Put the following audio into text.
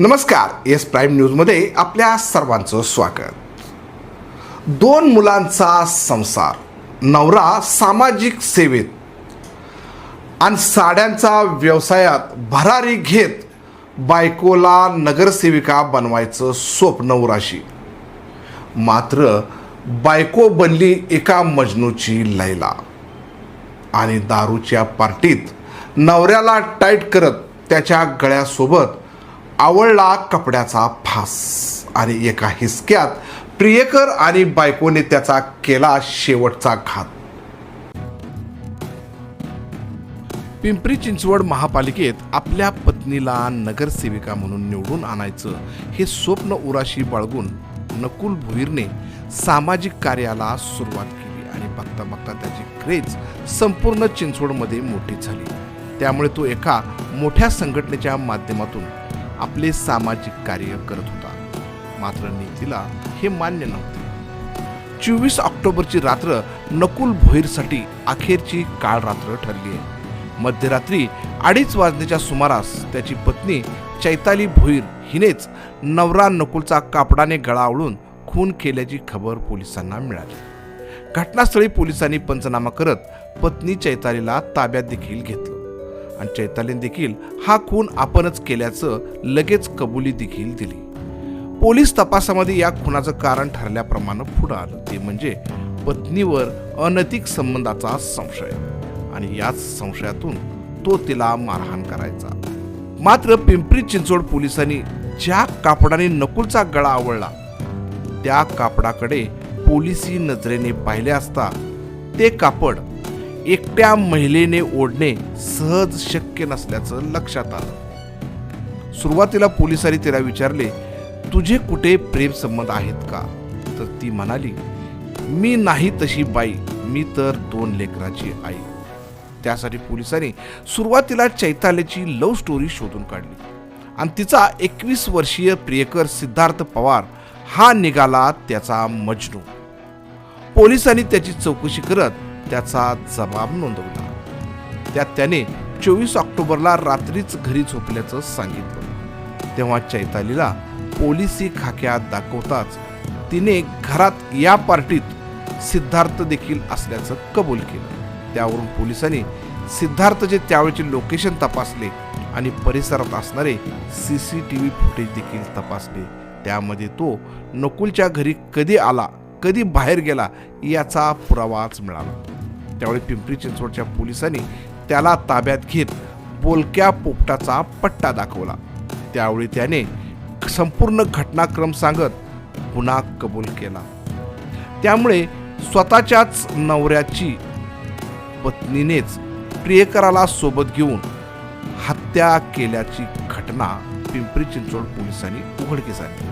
नमस्कार S prime न्यूजमध्ये आपल्या सर्वांचं स्वागत. दोन मुलांचा संसार नवरा सामाजिक सेवेत आणि साड्यांचा व्यवसायात भरारी घेत बायकोला नगरसेविका बनवायचं स्वप्न उराशी. मात्र बायको बनली एका मजनूची लैला आणि दारूच्या पार्टीत नवऱ्याला टाईट करत त्याच्या गळ्यासोबत आवळला कपड्याचा फास. आणि एका हिसक्यात प्रियकर आणि बायकोने त्याचा केला शेवटचा घात. पिंपरी चिंचवड महापालिकेत आपल्या पत्नीला नगरसेविका म्हणून निवडून आणायचं हे स्वप्न उराशी बाळगून नकुल भुईरने सामाजिक कार्याला सुरुवात केली आणि बघता बघता त्याची क्रेज संपूर्ण चिंचवडमध्ये मोठी झाली. त्यामुळे तो एका मोठ्या संघटनेच्या माध्यमातून आपले सामाजिक कार्य करत होता. मात्र नीतीला हे मान्य नव्हते. चोवीस ऑक्टोबरची रात्र नकुल भोईरसाठी अखेरची काळ रात्र ठरली आहे. मध्यरात्री अडीच वाजण्याच्या सुमारास त्याची पत्नी चैताली भोईर हिनेच नवरा नकुलचा कापडाने गळावळून खून केल्याची खबर पोलिसांना मिळाली. घटनास्थळी पोलिसांनी पंचनामा करत पत्नी चैतालीला ताब्यात देखील घेतलं. आणि चैतालीन देखील हा खून आपणच केल्याचं लगेच कबुली देखील दिली. पोलीस तपासामध्ये या खुनाचं कारण ठरल्याप्रमाणे पुढं आलं. ते म्हणजे पत्नीवर अनैतिक संबंधाचा संशय. आणि याच संशयातून तो तिला मारहाण करायचा. मात्र पिंपरी चिंचवड पोलिसांनी ज्या कापडाने नकुलचा गळा आवळला त्या कापडाकडे पोलिसी नजरेने पाहिले असता ते कापड एकट्या महिलेने ओढणे सहज शक्य नसल्याचं लक्षात आलं. सुरुवातीला पोलिसांनी तिला विचारले तुझे कुठे प्रेम संबंध आहेत का? तर ती म्हणाली मी नाही तशी बाई मी तर दोन लेकराची आई. त्यासाठी पोलिसांनी सुरुवातीला चैतालीची लव्ह स्टोरी शोधून काढली. आणि तिचा एकवीस वर्षीय प्रियकर सिद्धार्थ पवार हा निघाला त्याचा मजनू. पोलिसांनी त्याची चौकशी करत त्याचा जबाब नोंदवला. त्यात त्याने चोवीस ऑक्टोबरला रात्रीच घरी झोपल्याचं सांगितलं. तेव्हा चैतालीला पोलिसी खाक्यात दाखवताच तिने घरात या पार्टीत सिद्धार्थ देखील असल्याचं कबूल केलं. त्यावरून पोलिसांनी सिद्धार्थचे त्यावेळचे लोकेशन तपासले आणि परिसरात असणारे C C T V footage देखील तपासले. त्यामध्ये तो नकुलच्या घरी कधी आला कधी बाहेर गेला याचा पुरावाच मिळाला. त्यावेळी पिंपरी चिंचवडच्या पोलिसांनी त्याला ताब्यात घेत बोलक्या पोपटाचा पट्टा दाखवला. त्यावेळी त्याने संपूर्ण घटनाक्रम सांगत गुन्हा कबूल केला. त्यामुळे स्वतःच्याच नवऱ्याची पत्नीनेच प्रियकराला सोबत घेऊन हत्या केल्याची घटना पिंपरी चिंचवड पोलिसांनी उघडकीस आणली.